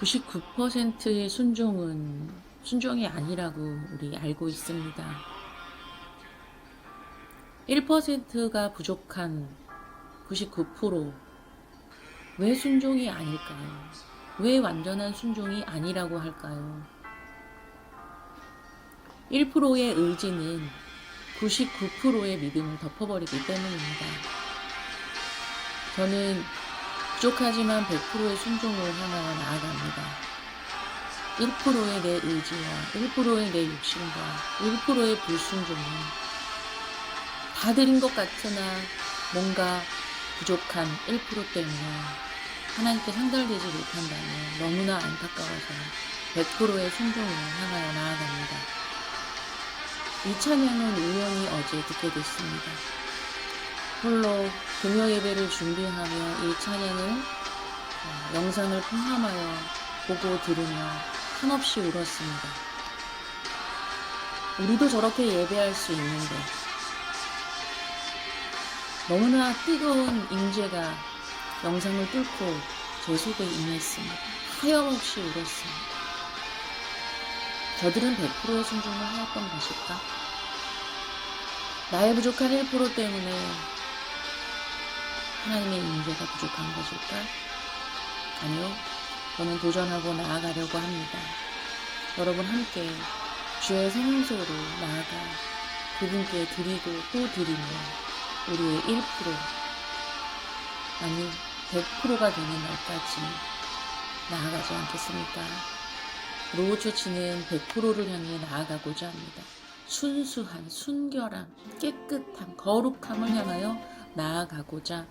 99%의 순종은 순종이 아니라고 우리 알고 있습니다. 1%가 부족한 99%왜 순종이 아닐까요? 왜 완전한 순종이 아니라고 할까요? 1%의 의지는 99%의 믿음을 덮어버리기 때문입니다. 저는 부족하지만 100%의 순종을 향하여 나아갑니다. 1%의 내 의지와 1%의 내 욕심과 1%의 불순종은 다 드린 것 같으나 뭔가 부족한 1% 때문에 하나님께 상달되지 못한다면 너무나 안타까워서 100%의 순종을 향하여 나아갑니다. 이 찬양은 우연히 어제 듣게 됐습니다. 홀로 금요 예배를 준비하며 이 찬양을 어, 영상을 포함하여 보고 들으며 한없이 울었습니다. 우리도 저렇게 예배할 수 있는데 너무나 뜨거운 임재가 영상을 뚫고 제 속에 임했습니다. 하염없이 울었습니다. 저들은 100%의 순종을 하였던 것일까? 나의 부족한 1% 때문에 하나님의 임재가 부족한 것일까? 아니요. 저는 도전하고 나아가려고 합니다. 여러분 함께 주의 성소로 나아가 그분께 드리고 또 드리며 우리의 1% 아니 100%가 되는 날까지 나아가지 않겠습니까? 로우처치는 100%를 향해 나아가고자 합니다. 순수한, 순결한, 깨끗한, 거룩함을 향하여 나아가고자